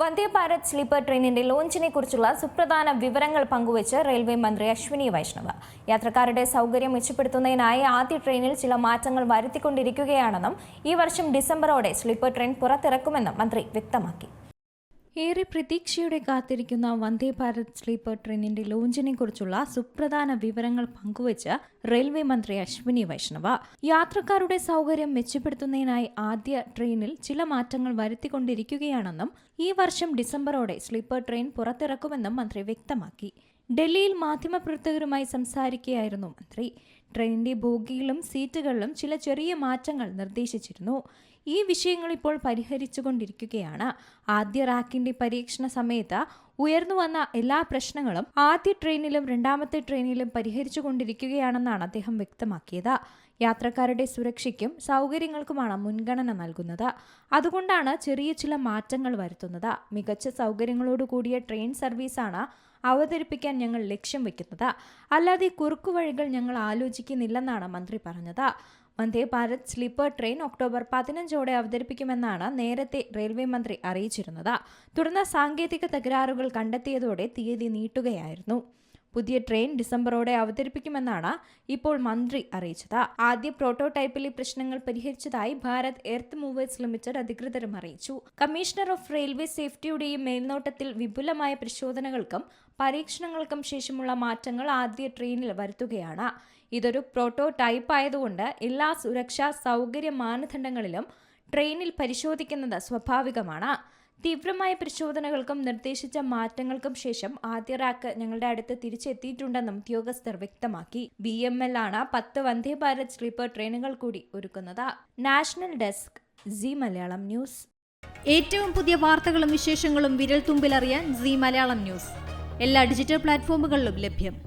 വന്ദേ Bharat sleeper ട്രെയിനിന്റെ ലോഞ്ചിനെ കുറിച്ചുള്ള സുപ്രധാന വിവരങ്ങൾ പങ്കുവച്ച് റെയിൽവേ മന്ത്രി അശ്വിനി വൈഷ്ണവ്. യാത്രക്കാരുടെ സൗകര്യം മെച്ചപ്പെടുത്തുന്നതിനായി ആദ്യ ട്രെയിനിൽ ചില മാറ്റങ്ങൾ വരുത്തിക്കൊണ്ടിരിക്കുകയാണെന്നും ഈ വർഷം ഡിസംബറോടെ സ്ലീപ്പർ ട്രെയിൻ പുറത്തിറക്കുമെന്നും മന്ത്രി വ്യക്തമാക്കി. ഏറെ പ്രതീക്ഷയോടെ കാത്തിരിക്കുന്ന വന്ദേ ഭാരത് സ്ലീപ്പർ ട്രെയിനിന്റെ ലോഞ്ചിനെ കുറിച്ചുള്ള സുപ്രധാന വിവരങ്ങൾ പങ്കുവച്ച് റെയിൽവേ മന്ത്രി അശ്വിനി വൈഷ്ണവ. യാത്രക്കാരുടെ സൗകര്യം മെച്ചപ്പെടുത്തുന്നതിനായി ആദ്യ ട്രെയിനിൽ ചില മാറ്റങ്ങൾ വരുത്തിക്കൊണ്ടിരിക്കുകയാണെന്നും ഈ വർഷം ഡിസംബറോടെ സ്ലീപ്പർ ട്രെയിൻ പുറത്തിറക്കുമെന്നും മന്ത്രി വ്യക്തമാക്കി. ഡൽഹിയിൽ മാധ്യമപ്രവർത്തകരുമായി സംസാരിക്കുകയായിരുന്നു മന്ത്രി. ട്രെയിനിന്റെ ബോഗിയിലും സീറ്റുകളിലും ചില ചെറിയ മാറ്റങ്ങൾ നിർദ്ദേശിച്ചിരുന്നു. ഈ വിഷയങ്ങൾ ഇപ്പോൾ പരിഹരിച്ചുകൊണ്ടിരിക്കുകയാണ്. ആദ്യ റാക്കിന്റെ പരീക്ഷണ സമയത്ത് ഉയർന്നു വന്ന എല്ലാ പ്രശ്നങ്ങളും ആദ്യ ട്രെയിനിലും രണ്ടാമത്തെ ട്രെയിനിലും പരിഹരിച്ചുകൊണ്ടിരിക്കുകയാണെന്നാണ് അദ്ദേഹം വ്യക്തമാക്കിയത്. യാത്രക്കാരുടെ സുരക്ഷയ്ക്കും സൗകര്യങ്ങൾക്കുമാണ് മുൻഗണന നൽകുന്നത്. അതുകൊണ്ടാണ് ചെറിയ ചില മാറ്റങ്ങൾ വരുത്തുന്നത്. മികച്ച സൗകര്യങ്ങളോട് കൂടിയ ട്രെയിൻ സർവീസാണ് അവതരിപ്പിക്കാൻ ഞങ്ങൾ ലക്ഷ്യം വെക്കുന്നത്. അല്ലാതെ കുറുക്കുവഴികൾ ഞങ്ങൾ ആലോചിക്കുന്നില്ലെന്നാണ് മന്ത്രി പറഞ്ഞത്. Vande Bharat sleeper train October പതിനഞ്ചോടെ അവതരിപ്പിക്കുമെന്നാണ് നേരത്തെ റെയിൽവേ മന്ത്രി അറിയിച്ചിരുന്നത്. തുടർന്ന് സാങ്കേതിക തകരാറുകൾ കണ്ടെത്തിയതോടെ തീയതി നീട്ടുകയായിരുന്നു. പുതിയ ട്രെയിൻ ഡിസംബറോടെ അവതരിപ്പിക്കുമെന്നാണ് ഇപ്പോൾ മന്ത്രി അറിയിച്ചത്. ആദ്യ പ്രോട്ടോടൈപ്പിലെ പ്രശ്നങ്ങൾ പരിഹരിച്ചതായി ഭാരത് എർത്ത് മൂവേഴ്സ് ലിമിറ്റഡ് അധികൃതരും അറിയിച്ചു. കമ്മീഷണർ ഓഫ് റെയിൽവേ സേഫ്റ്റിയുടെയും മേൽനോട്ടത്തിൽ വിപുലമായ പരിശോധനകൾക്കും പരീക്ഷണങ്ങൾക്കും ശേഷമുള്ള മാറ്റങ്ങൾ ആദ്യ ട്രെയിനിൽ വരുത്തുകയാണ്. ഇതൊരു പ്രോട്ടോടൈപ്പ് ആയതുകൊണ്ട് എല്ലാ സുരക്ഷാ സൗകര്യ മാനദണ്ഡങ്ങളിലും ട്രെയിനിൽ പരിശോധിക്കുന്നത് സ്വാഭാവികമാണ്. തീവ്രമായ പരിശോധനകൾക്കും നിർദ്ദേശിച്ച മാറ്റങ്ങൾക്കും ശേഷം ആദ്യ റാക്ക് ഞങ്ങളുടെ അടുത്ത് തിരിച്ചെത്തിയിട്ടുണ്ടെന്നും ഉദ്യോഗസ്ഥർ വ്യക്തമാക്കി. ബി എം എൽ ആണ് പത്ത് വന്ദേ ഭാരത് സ്ലീപ്പർ ട്രെയിനുകൾ കൂടി ഒരുക്കുന്നത്. National desk Zee Malayalam news. ഏറ്റവും പുതിയ വാർത്തകളും വിശേഷങ്ങളും വിരൽ തുമ്പിലറിയാൻ സി മലയാളം ന്യൂസ്. എല്ലാ ഡിജിറ്റൽ പ്ലാറ്റ്ഫോമുകളിലും ലഭ്യം.